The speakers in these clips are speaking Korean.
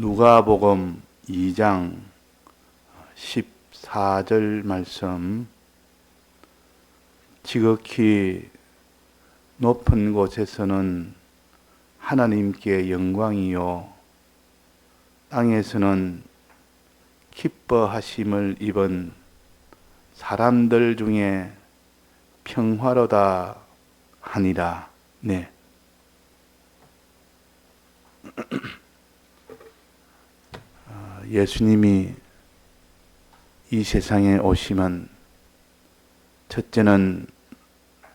누가복음 2장 14절 말씀 지극히 높은 곳에서는 하나님께 영광이요 땅에서는 기뻐하심을 입은 사람들 중에 평화로다 하니라. 네. 아, 예수님이 이 세상에 오시면 첫째는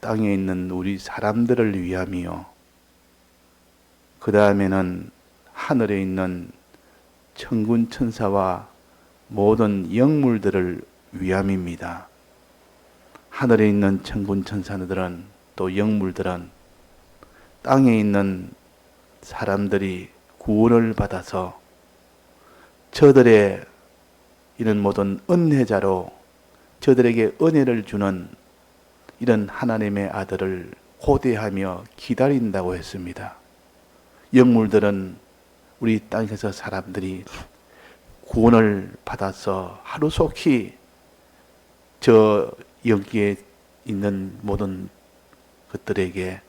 땅에 있는 우리 사람들을 위함이요. 그 다음에는 하늘에 있는 천군 천사와 모든 영물들을 위함입니다. 하늘에 있는 천군 천사들은 또 영물들은 땅에 있는 사람들이 구원을 받아서 저들의 이런 모든 은혜자로 저들에게 은혜를 주는 이런 하나님의 아들을 고대하며 기다린다고 했습니다. 영물들은 우리 땅에서 사람들이 구원을 받아서 하루속히 저 여기에 있는 모든 것들에게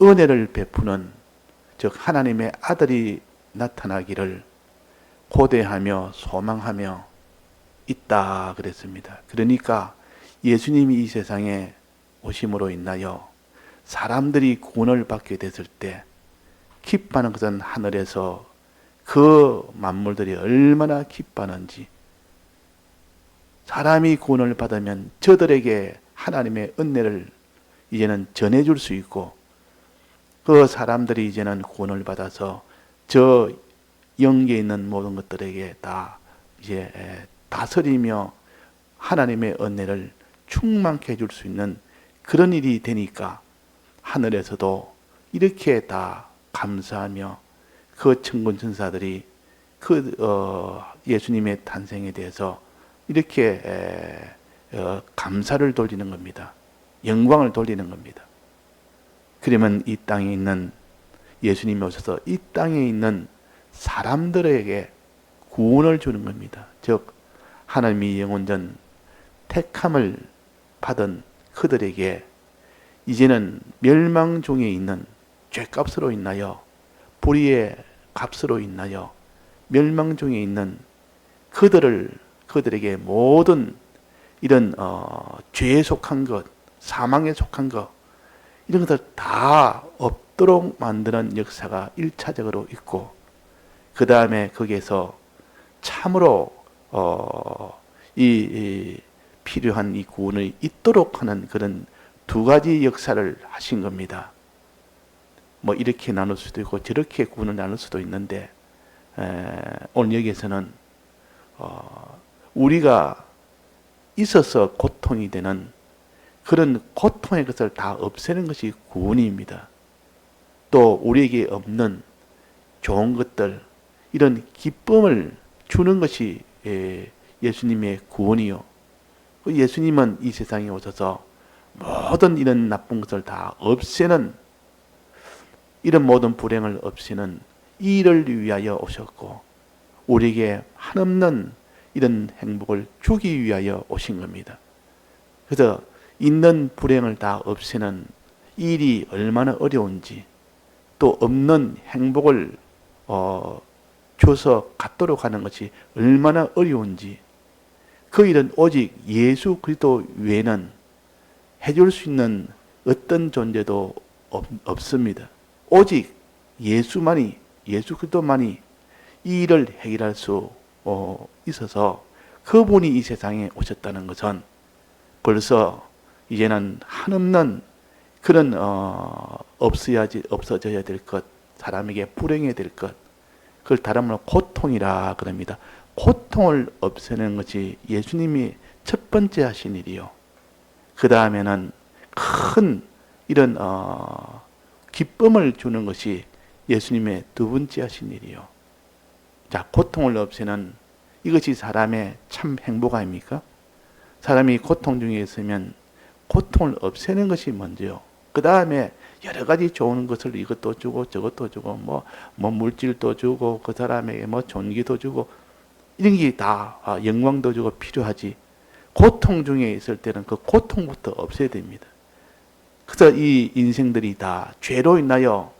은혜를 베푸는 즉 하나님의 아들이 나타나기를 고대하며 소망하며 있다 그랬습니다. 그러니까 예수님이 이 세상에 오심으로 인하여 사람들이 구원을 받게 됐을 때 기뻐하는 것은 하늘에서 그 만물들이 얼마나 기뻐하는지 사람이 구원을 받으면 저들에게 하나님의 은혜를 이제는 전해줄 수 있고 그 사람들이 이제는 구원을 받아서 저 영계에 있는 모든 것들에게 다 이제 다스리며 하나님의 은혜를 충만케 해줄 수 있는 그런 일이 되니까 하늘에서도 이렇게 다 감사하며 그 천군 천사들이 그 어, 예수님의 탄생에 대해서 이렇게 에, 어, 감사를 돌리는 겁니다. 영광을 돌리는 겁니다. 그러면 이 땅에 있는 예수님이 오셔서 이 땅에 있는 사람들에게 구원을 주는 겁니다. 즉 하나님이 영원전 택함을 받은 그들에게 이제는 멸망 중에 있는 죄값으로 인하여 불의의 값으로 인하여 멸망 중에 있는 그들을 그들에게 모든 이런 어, 죄에 속한 것, 사망에 속한 것 이런 것들 다 없도록 만드는 역사가 일차적으로 있고 그 다음에 거기에서 참으로 어, 이, 이 필요한 이 구원을 있도록 하는 그런 두 가지 역사를 하신 겁니다. 뭐 이렇게 나눌 수도 있고 저렇게 구원을 나눌 수도 있는데 에, 오늘 여기에서는 어, 우리가 있어서 고통이 되는 그런 고통의 것을 다 없애는 것이 구원입니다. 또 우리에게 없는 좋은 것들 이런 기쁨을 주는 것이 예, 예수님의 구원이요. 그 예수님은 이 세상에 오셔서 모든 이런 나쁜 것을 다 없애는 이런 모든 불행을 없애는 일을 위하여 오셨고 우리에게 한없는 이런 행복을 주기 위하여 오신 겁니다. 그래서 있는 불행을 다 없애는 일이 얼마나 어려운지 또 없는 행복을 어, 줘서 갖도록 하는 것이 얼마나 어려운지 그 일은 오직 예수 그리스도 외에는 해줄 수 있는 어떤 존재도 없, 습니다. 오직 예수만이 예수 그리스도만이 이 일을 해결할 수 어, 있어서 그분이 이 세상에 오셨다는 것은 벌써 이제는 한없는 그런 어, 없어야지 없어져야 될 것, 사람에게 불행해야 될 것, 그걸 다른 말로 고통이라 그럽니다. 고통을 없애는 것이 예수님이 첫 번째 하신 일이요. 그 다음에는 큰 이런 어, 기쁨을 주는 것이 예수님의 두 번째 하신 일이요. 자, 고통을 없애는 이것이 사람의 참 행복 아닙니까? 사람이 고통 중에 있으면 고통을 없애는 것이 먼저요. 그 다음에 여러 가지 좋은 것을 이것도 주고 저것도 주고 뭐, 뭐 물질도 주고 그 사람에게 뭐 존귀도 주고 이런 게 다 영광도 주고 필요하지. 고통 중에 있을 때는 그 고통부터 없애야 됩니다. 그래서 이 인생들이 다 죄로 인하여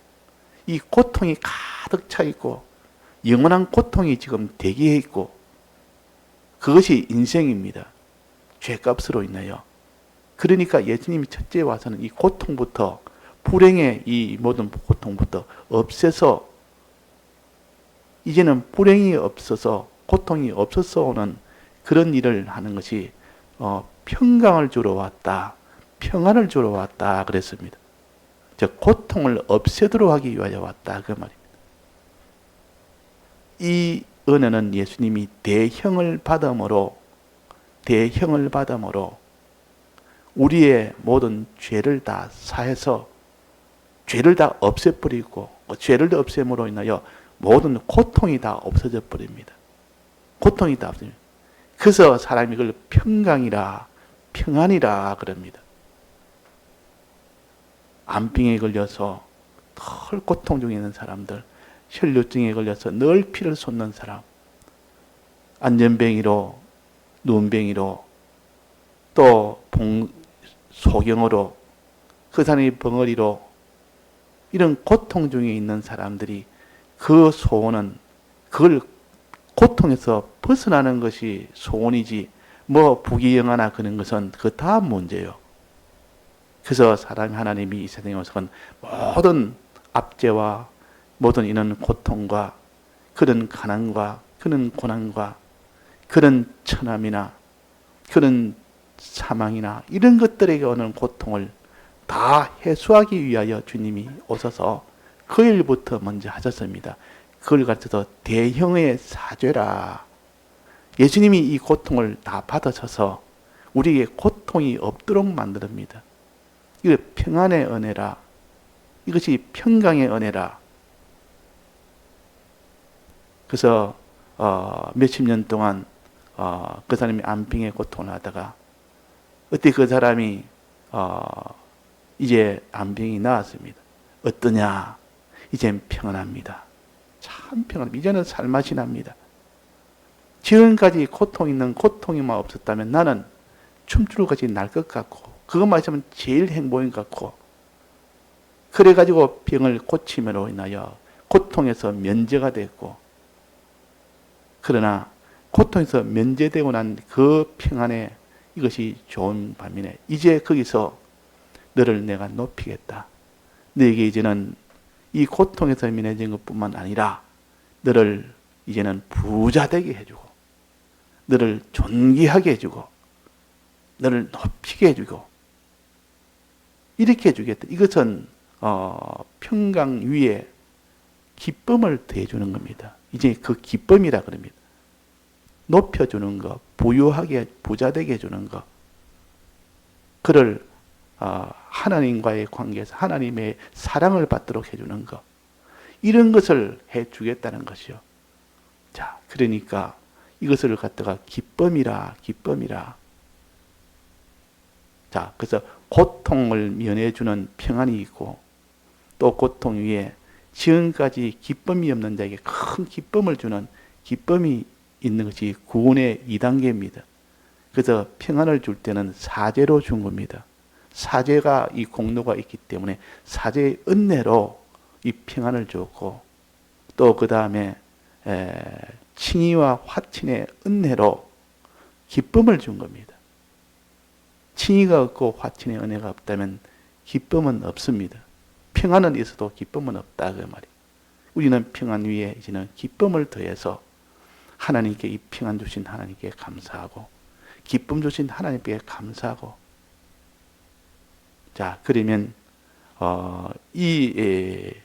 이 고통이 가득 차 있고 영원한 고통이 지금 대기해 있고 그것이 인생입니다. 죄값으로 인하여. 그러니까 예수님이 첫째 와서는 이 고통부터 불행의 이 모든 고통부터 없애서 이제는 불행이 없어서 고통이 없어서 오는 그런 일을 하는 것이 어, 평강을 주러 왔다. 평안을 주러 왔다 그랬습니다. 즉 고통을 없애도록 하기 위하여 왔다 그 말입니다. 이 은혜는 예수님이 대형을 받음으로 대형을 받음으로 우리의 모든 죄를 다 사해서 죄를 다 없애버리고 그 죄를 없앰으로 인하여 모든 고통이 다 없어져 버립니다. 고통이 다 없어집니다. 그래서 사람이 그걸 평강이라 평안이라 그럽니다. 암병에 걸려서 늘 고통 중에 있는 사람들, 혈류증에 걸려서 늘 피를 쏟는 사람, 안전뱅이로, 눈뱅이로, 또 봉, 소경으로, 그 사람이 벙어리로, 이런 고통 중에 있는 사람들이 그 소원은 그걸 고통에서 벗어나는 것이 소원이지 뭐 부귀영화나 그런 것은 그 다음 문제요. 그래서 사랑 하나님이 이 세상에 오서는 모든 압제와 모든 이런 고통과 그런 가난과 그런 고난과 그런 천함이나 그런 사망이나 이런 것들에게 오는 고통을 다 해소하기 위하여 주님이 오셔서 그 일부터 먼저 하셨습니다. 그걸 가르쳐서 대형의 사죄라. 예수님이 이 고통을 다 받으셔서 우리에게 고통이 없도록 만듭니다. 이거 평안의 은혜라. 이것이 평강의 은혜라. 그래서 어, 몇십 년 동안 어, 그 사람이 안병의 고통을 하다가 어때 그 사람이 어, 이제 안병이 나았습니다. 어떠냐? 이젠 평안합니다. 참 평안합니다. 이제는 살맛이 납니다. 지금까지 고통 있는 고통이만 없었다면 나는 춤추러 같이 날 것 같고 그것만 있으면 제일 행복인 것 같고 그래가지고 병을 고침으로 인하여 고통에서 면제가 됐고 그러나 고통에서 면제되고 난 그 평안에 이것이 좋은 반면에 이제 거기서 너를 내가 높이겠다. 너에게 이제는 이 고통에서 면해진 것뿐만 아니라 너를 이제는 부자 되게 해주고 너를 존귀하게 해주고 너를 높이게 해주고 이렇게 해주겠다. 이것은 어, 평강 위에 기쁨을 더해주는 겁니다. 이제 그 기쁨이라 그럽니다. 높여주는 것, 부유하게 부자되게 해주는 것, 그를 어, 하나님과의 관계에서 하나님의 사랑을 받도록 해주는 것, 이런 것을 해주겠다는 것이요. 자, 그러니까 이것을 갖다가 기쁨이라, 기쁨이라. 자, 그래서 고통을 면해주는 평안이 있고, 또 고통 위에 지금까지 기쁨이 없는 자에게 큰 기쁨을 주는 기쁨이 있는 것이 구원의 2단계입니다. 그래서 평안을 줄 때는 사제로 준 겁니다. 사제가 이 공로가 있기 때문에 사제의 은혜로 이 평안을 줬고 또 그 다음에 칭의와 화친의 은혜로 기쁨을 준 겁니다. 칭의가 없고 화친의 은혜가 없다면 기쁨은 없습니다. 평안은 있어도 기쁨은 없다 그 말이. 우리는 평안 위에 이제는 기쁨을 더해서 하나님께 이 평안 주신 하나님께 감사하고 기쁨 주신 하나님께 감사하고 자 그러면 어, 이그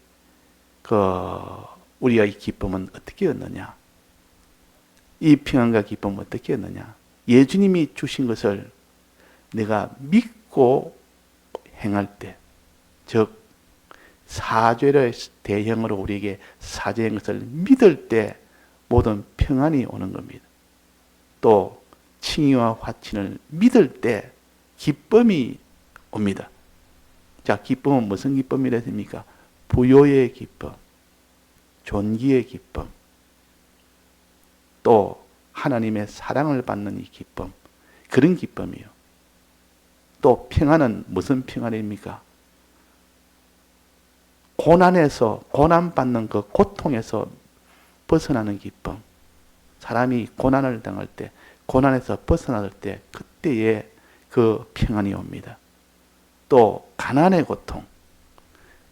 우리가 이 기쁨은 어떻게 얻느냐? 이 평안과 기쁨은 어떻게 얻느냐? 예수님이 주신 것을 내가 믿고 행할 때, 즉 사죄의 대형으로 우리에게 사죄한 것을 믿을 때 모든 평안이 오는 겁니다. 또 칭의와 화친을 믿을 때 기쁨이 옵니다. 자, 기쁨은 무슨 기쁨이라 했습니까? 부요의 기쁨, 존귀의 기쁨, 또 하나님의 사랑을 받는 이 기쁨, 그런 기쁨이요. 또 평안은 무슨 평안입니까? 고난에서 고난받는 그 고통에서 벗어나는 기쁨. 사람이 고난을 당할 때, 고난에서 벗어날 때 그때의 그 평안이 옵니다. 또 가난의 고통.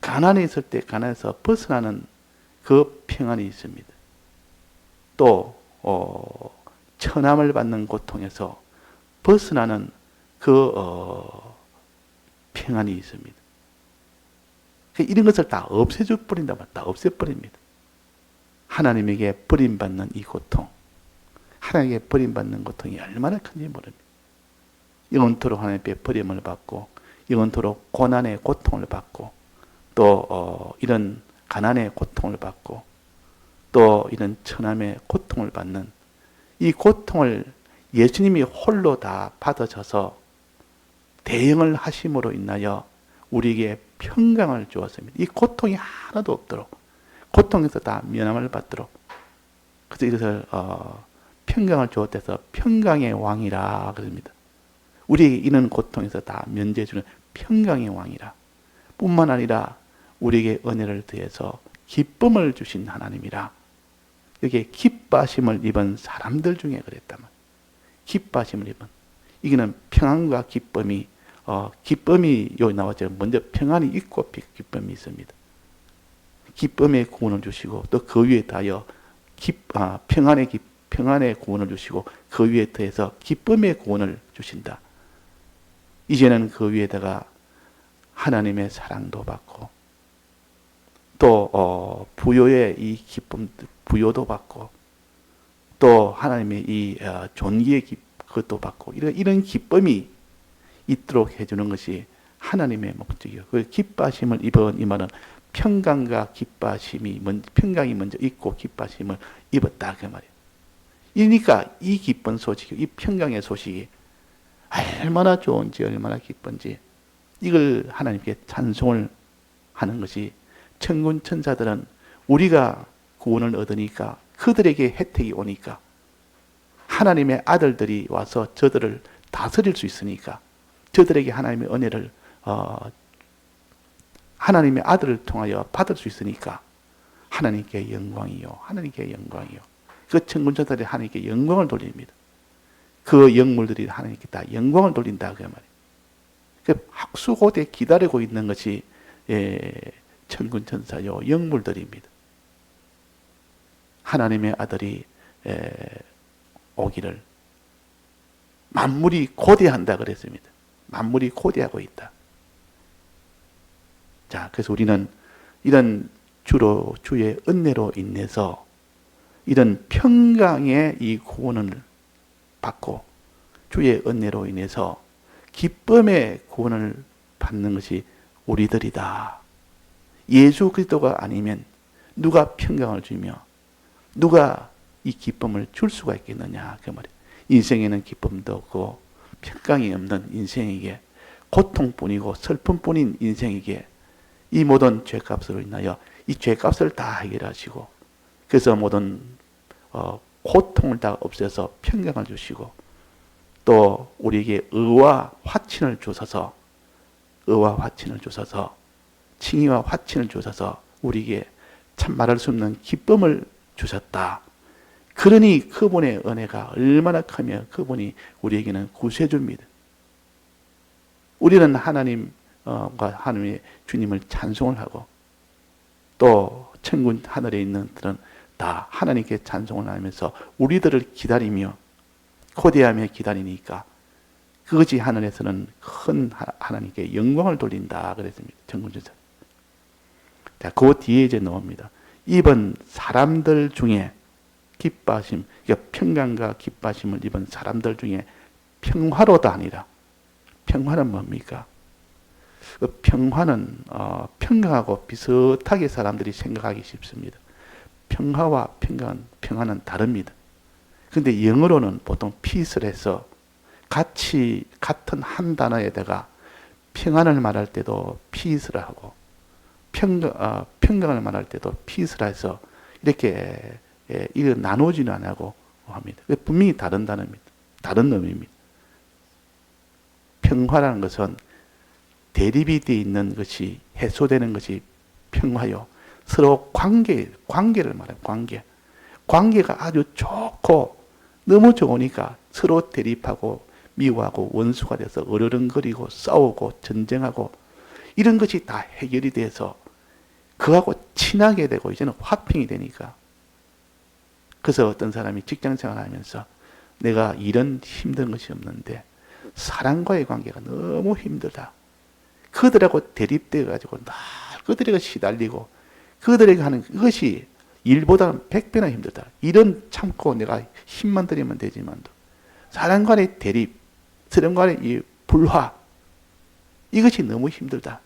가난이 있을 때 가난에서 벗어나는 그 평안이 있습니다. 또 어, 천함을 받는 고통에서 벗어나는 그 어, 평안이 있습니다. 이런 것을 다 없애줘 버린다 다 없애버립니다. 하나님에게 버림받는 이 고통, 하나님에게 버림받는 고통이 얼마나 큰지 모릅니다. 영원토록 하나님께 버림을 받고, 영원토록 고난의 고통을 받고, 또 어, 이런 가난의 고통을 받고, 또 이런 천함의 고통을 받는 이 고통을 예수님이 홀로 다 받아져서 대응을 하심으로 인하여 우리에게 평강을 주었습니다. 이 고통이 하나도 없도록 고통에서 다 면함을 받도록 그래서 이것을 어, 평강을 주었대서 평강의 왕이라 그럽니다. 우리에게 이런 고통에서 다 면제해 주는 평강의 왕이라 뿐만 아니라 우리에게 은혜를 더해서 기쁨을 주신 하나님이라 여기에 기뻐하심을 입은 사람들 중에 그랬다면 기뻐하심을 입은 이거는 평안과 기쁨이 어, 기쁨이 여기 나왔죠. 먼저 평안이 있고 기쁨이 있습니다. 기쁨의 구원을 주시고 또 그 위에 더하여 기, 아, 평안의 기, 평안의 구원을 주시고 그 위에 더해서 기쁨의 구원을 주신다. 이제는 그 위에다가 하나님의 사랑도 받고 또 어, 부요의 이 기쁨 부요도 받고 또 하나님의 이 어, 존귀의 기, 그것도 받고 이런 이런 기쁨이 있도록 해주는 것이 하나님의 목적이요. 그 기뻐하심을 입은 이 말은 평강과 기뻐하심이 먼저, 평강이 먼저 있고 기뻐하심을 입었다 그 말이에요. 이니까 이 기쁜 소식, 이 평강의 소식이 얼마나 좋은지 얼마나 기쁜지 이걸 하나님께 찬송을 하는 것이 천군 천사들은 우리가 구원을 얻으니까 그들에게 혜택이 오니까 하나님의 아들들이 와서 저들을 다스릴 수 있으니까 저들에게 하나님의 은혜를 어, 하나님의 아들을 통하여 받을 수 있으니까 하나님께 영광이요. 하나님께 영광이요. 그 천군천사들이 하나님께 영광을 돌립니다. 그 영물들이 하나님께 다 영광을 돌린다 그 말이에요. 그 학수고대 기다리고 있는 것이 예, 천군천사요 영물들입니다. 하나님의 아들이 예, 오기를 만물이 고대한다 그랬습니다. 만물이 고대하고 있다. 자, 그래서 우리는 이런 주로 주의 은혜로 인해서 이런 평강의 이 구원을 받고 주의 은혜로 인해서 기쁨의 구원을 받는 것이 우리들이다. 예수 그리스도가 아니면 누가 평강을 주며 누가 이 기쁨을 줄 수가 있겠느냐 그 말이에요. 인생에는 기쁨도 없고 평강이 없는 인생에게 고통뿐이고 슬픔뿐인 인생에게 이 모든 죄값으로 인하여 이 죄값을 다 해결하시고 그래서 모든 어, 고통을 다 없애서 평강을 주시고 또 우리에게 의와 화친을 주셔서 의와 화친을 주셔서 칭의와 화친을 주셔서 우리에게 참 말할 수 없는 기쁨을 주셨다. 그러니 그분의 은혜가 얼마나 크며 그분이 우리에게는 구세주입니다. 우리는 하나님 과 하나님의 주님을 찬송을 하고 또 천군 하늘에 있는 들은 다 하나님께 찬송을 하면서 우리들을 기다리며 고대하며 기다리니까 그것이 하늘에서는 큰 하나님께 영광을 돌린다 그랬습니다. 천군전사. 자, 그 뒤에 이제 나옵니다. 이번 사람들 중에 기뻐하심, 그러니까 평강과 기뻐하심을 입은 사람들 중에 평화로도 아니라 평화는 뭡니까? 그 평화는 어, 평강하고 비슷하게 사람들이 생각하기 쉽습니다. 평화와 평강, 평화는 다릅니다. 근데 영어로는 보통 peace를 해서 같이 같은 한 단어에다가 평안을 말할 때도 피스라 하고 평강, 어, 평강을 말할 때도 피스라 해서 이렇게 예, 이거 나누지는 안 하고 합니다. 분명히 다른 단어입니다. 다른 의미입니다. 평화라는 것은 대립이 되어 있는 것이 해소되는 것이 평화요. 서로 관계, 관계를 말해요. 관계. 관계가 아주 좋고 너무 좋으니까 서로 대립하고 미워하고 원수가 돼서 어르렁거리고 싸우고 전쟁하고 이런 것이 다 해결이 돼서 그하고 친하게 되고 이제는 화평이 되니까 그래서 어떤 사람이 직장 생활하면서 내가 이런 힘든 것이 없는데 사람과의 관계가 너무 힘들다. 그들하고 대립돼 가지고 날 그들에게 시달리고 그들에게 하는 그것이 일보다는 백배나 힘들다. 이런 참고 내가 힘만 들이면 되지만도 사람 간의 대립, 사람 간의 이 불화 이것이 너무 힘들다.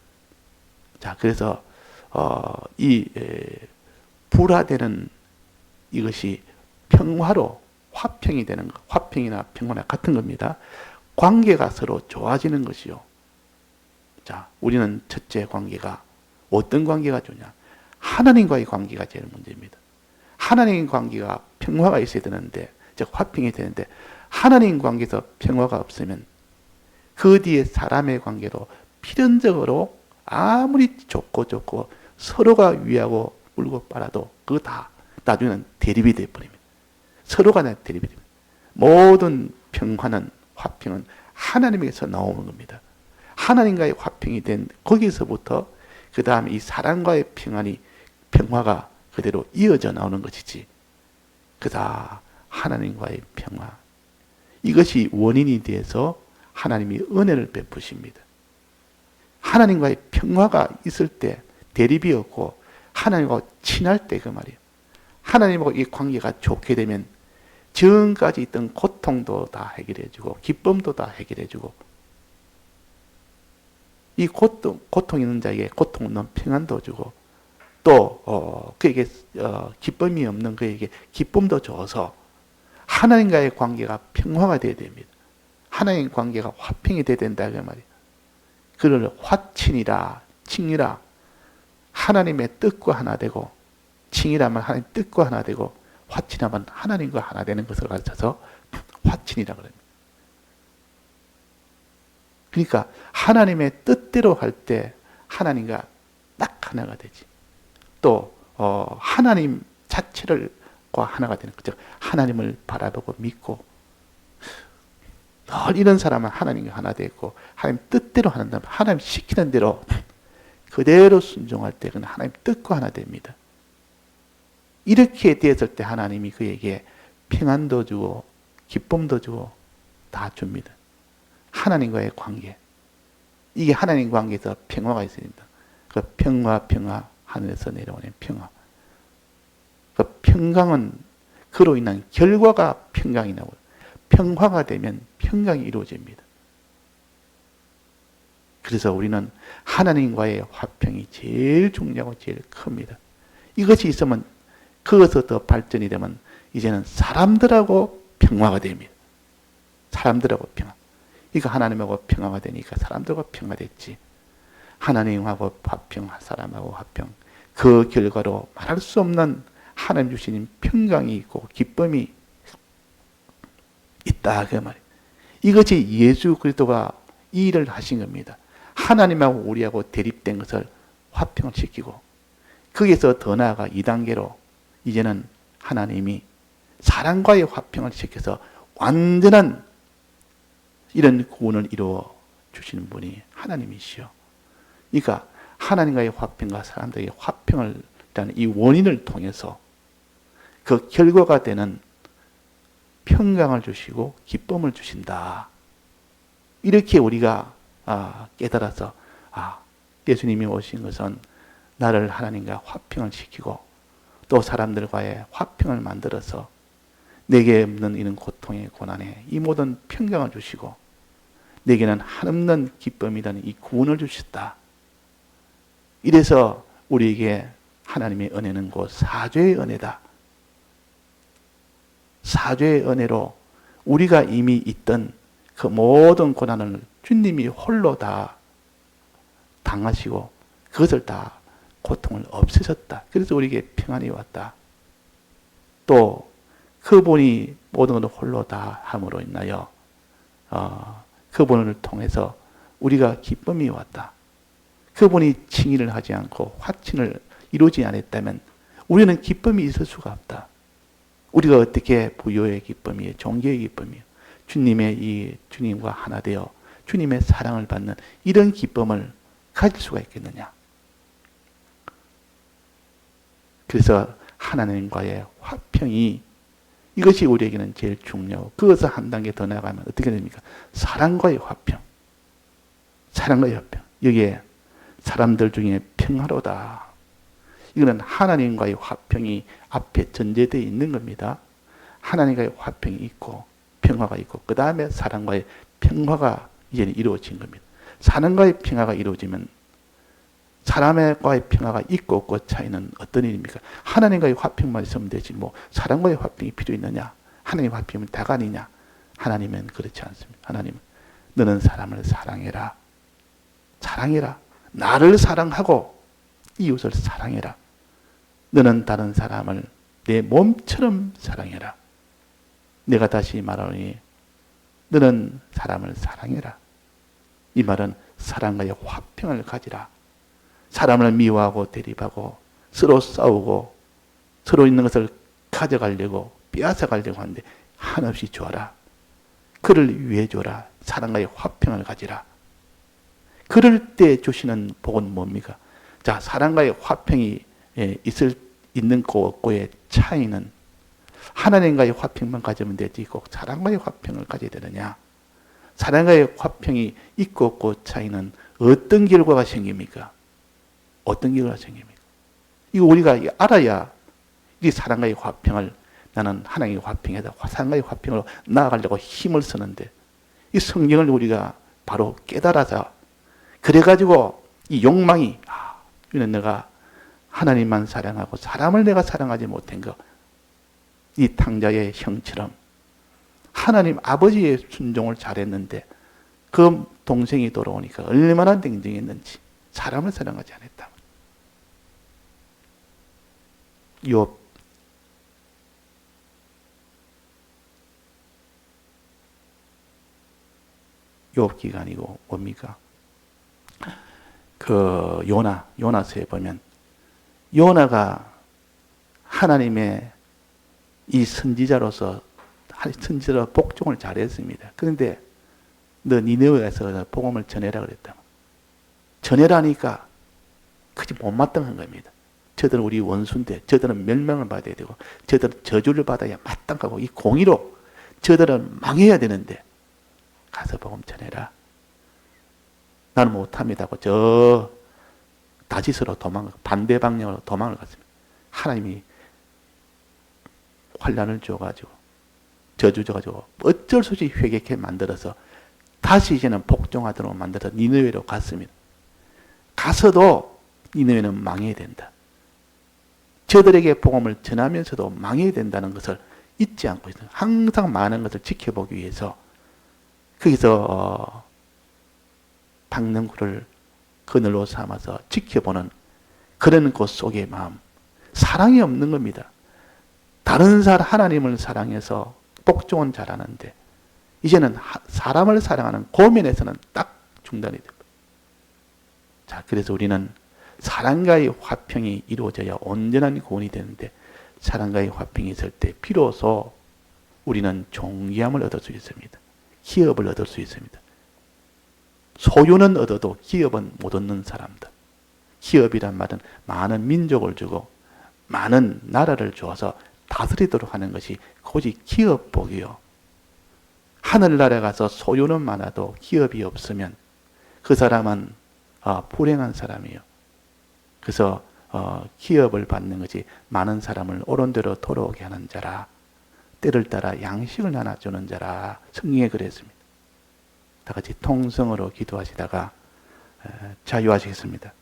자, 그래서 어, 이 에, 불화되는 이것이 평화로 화평이 되는 것, 화평이나 평화나 같은 겁니다. 관계가 서로 좋아지는 것이요. 자, 우리는 첫째 관계가 어떤 관계가 좋냐? 하나님과의 관계가 제일 문제입니다. 하나님 관계가 평화가 있어야 되는데, 즉 화평이 되는데 하나님 관계에서 평화가 없으면 그 뒤에 사람의 관계로 필연적으로 아무리 좋고 좋고 서로가 위하고 울고 빨아도 그거 다 나중에는 대립이 되어버립니다. 서로가 대립이 됩니다. 모든 평화는 화평은 하나님에게서 나오는 겁니다. 하나님과의 화평이 된 거기서부터 그 다음에 이 사랑과의 평안이 평화가 그대로 이어져 나오는 것이지. 그다 하나님과의 평화. 이것이 원인이 돼서 하나님이 은혜를 베푸십니다. 하나님과의 평화가 있을 때 대립이 없고 하나님과 친할 때 그 말이에요. 하나님하고 이 관계가 좋게 되면 지금까지 있던 고통도 다 해결해주고 기쁨도 다 해결해주고 이 고통, 고통 있는 자에게 고통 없는 평안도 주고 또 어, 그에게 어, 기쁨이 없는 그에게 기쁨도 줘서 하나님과의 관계가 평화가 되어야 됩니다. 하나님 관계가 화평이 되어야 된다 그 말이에요. 그를 화친이라 칭이라 하나님의 뜻과 하나 되고 칭이라면 하나님 뜻과 하나 되고 화친하면 하나님과 하나 되는 것을 가르쳐서 화친이라 그럽니다. 그러니까 하나님의 뜻대로 할 때 하나님과 딱 하나가 되지. 또 어, 하나님 자체를 과 하나가 되는 거죠. 하나님을 바라보고 믿고 늘 이런 사람은 하나님과 하나 되고 하나님 뜻대로 하는 하나님 시키는 대로 그대로 순종할 때 그는 하나님 뜻과 하나 됩니다. 이렇게 되었을 때 하나님이 그에게 평안도 주고 기쁨도 주고 다 줍니다. 하나님과의 관계. 이게 하나님 관계에서 평화가 있습니다. 그 평화, 평화, 하늘에서 내려오는 평화. 그 평강은 그로 인한 결과가 평강이 나오고 평화가 되면 평강이 이루어집니다. 그래서 우리는 하나님과의 화평이 제일 중요하고 제일 큽니다. 이것이 있으면 그것서 더 발전이 되면 이제는 사람들하고 평화가 됩니다. 사람들하고 평화. 이거 하나님하고 평화가 되니까 사람들과 평화됐지. 하나님하고 화평, 사람하고 화평. 그 결과로 말할 수 없는 하나님 주신 평강이 있고 기쁨이 있다 그 말. 이것이 예수 그리스도가 이 일을 하신 겁니다. 하나님하고 우리하고 대립된 것을 화평을 시키고 거기서 더 나아가 2단계로 이제는 하나님이 사랑과의 화평을 시켜서 완전한 이런 구원을 이루어 주시는 분이 하나님이시요. 그러니까 하나님과의 화평과 사람들에게 화평을 이 원인을 통해서 그 결과가 되는 평강을 주시고 기쁨을 주신다. 이렇게 우리가 아, 깨달아서 아, 예수님이 오신 것은 나를 하나님과 화평을 시키고 또 사람들과의 화평을 만들어서 내게 없는 이런 고통의 고난에 이 모든 평강을 주시고 내게는 한없는 기쁨이라는 이 구원을 주셨다. 이래서 우리에게 하나님의 은혜는 곧 사죄의 은혜다. 사죄의 은혜로 우리가 이미 있던 그 모든 고난을 주님이 홀로 다 당하시고 그것을 다 고통을 없애셨다. 그래서 우리에게 평안이 왔다. 또 그분이 모든 것을 홀로 다 함으로 인하여 어, 그분을 통해서 우리가 기쁨이 왔다. 그분이 칭의를 하지 않고 화친을 이루지 않았다면 우리는 기쁨이 있을 수가 없다. 우리가 어떻게 부여의 기쁨이, 종교의 기쁨이, 주님의 이 주님과 하나 되어 주님의 사랑을 받는 이런 기쁨을 가질 수가 있겠느냐? 그래서 하나님과의 화평이 이것이 우리에게는 제일 중요하고 그것을 한 단계 더 나가면 어떻게 됩니까? 사랑과의 화평. 사랑과의 화평. 여기에 사람들 중에 평화로다. 이거는 하나님과의 화평이 앞에 전제되어 있는 겁니다. 하나님과의 화평이 있고 평화가 있고 그 다음에 사랑과의 평화가 이제 이루어진 겁니다. 사랑과의 평화가 이루어지면 사람과의 평화가 있고 없고 차이는 어떤 일입니까? 하나님과의 화평만 있으면 되지 뭐 사람과의 화평이 필요 있느냐? 하나님의 화평은 다가니냐? 하나님은 그렇지 않습니다. 하나님은 너는 사람을 사랑해라. 사랑해라. 나를 사랑하고 이웃을 사랑해라. 너는 다른 사람을 내 몸처럼 사랑해라. 내가 다시 말하니 너는 사람을 사랑해라. 이 말은 사랑과의 화평을 가지라. 사람을 미워하고 대립하고 서로 싸우고 서로 있는 것을 가져가려고 빼앗아 가려고 하는데 한없이 줘라. 그를 위해 줘라. 사랑과의 화평을 가지라. 그럴 때 주시는 복은 뭡니까? 자, 사랑과의 화평이 예, 있을 있는 거 없고의 차이는 하나님과의 화평만 가지면 되지 꼭 사랑과의 화평을 가져야 되느냐? 사랑과의 화평이 있고 없고 차이는 어떤 결과가 생깁니까? 어떤 결과가 생깁니까? 이거 우리가 알아야 이 사랑과의 화평을 나는 하나님의 화평에다 사랑과의 화평으로 나아가려고 힘을 쓰는데 이 성경을 우리가 바로 깨달아서 그래가지고 이 욕망이 아, 이는 내가 하나님만 사랑하고 사람을 내가 사랑하지 못한 것. 이 탕자의 형처럼 하나님 아버지의 순종을 잘했는데 그 동생이 돌아오니까 얼마나 냉정했는지 사람을 사랑하지 않았다. 욥 욥 기간이고 뭡니까? 그 요나 요나서에 보면 요나가 하나님의 이 선지자로서 선지자로 복종을 잘했습니다. 그런데 너 니네웨에서 복음을 전해라 그랬다. 전해라니까 그지 못마땅한 겁니다. 저들은 우리 원수인데 저들은 멸망을 받아야 되고 저들은 저주를 받아야 마땅하고 이 공의로 저들은 망해야 되는데 가서 복음 전해라. 나는 못합니다고 저 다지스로 도망 반대 방향으로 도망을 갔습니다. 하나님이 환란을 줘가지고 저주 줘가지고 어쩔 수 없이 회개케 만들어서 다시 이제는 복종하도록 만들어서 니느웨로 갔습니다. 가서도 니느웨는 망해야 된다. 저들에게 복음을 전하면서도 망해야 된다는 것을 잊지 않고 있어요. 항상 많은 것을 지켜보기 위해서 거기서 어, 박능구를 그늘로 삼아서 지켜보는 그런 곳 속의 마음. 사랑이 없는 겁니다. 다른 사람, 하나님을 사랑해서 복종은 잘하는데, 이제는 사람을 사랑하는 고면에서는 딱 중단이 됩니다. 자, 그래서 우리는 사랑과의 화평이 이루어져야 온전한 구원이 되는데, 사랑과의 화평이 있을 때 비로소 우리는 존귀함을 얻을 수 있습니다. 기업을 얻을 수 있습니다. 소유는 얻어도 기업은 못 얻는 사람들. 기업이란 말은 많은 민족을 주고 많은 나라를 주어서 다스리도록 하는 것이 고지 기업복이요. 하늘나라에 가서 소유는 많아도 기업이 없으면 그 사람은 어, 불행한 사람이요. 그래서 어, 기업을 받는 것이 많은 사람을 옳은 대로 돌아오게 하는 자라. 때를 따라 양식을 나눠주는 자라. 성경에 그랬습니다. 다 같이 통성으로 기도하시다가 자유하시겠습니다.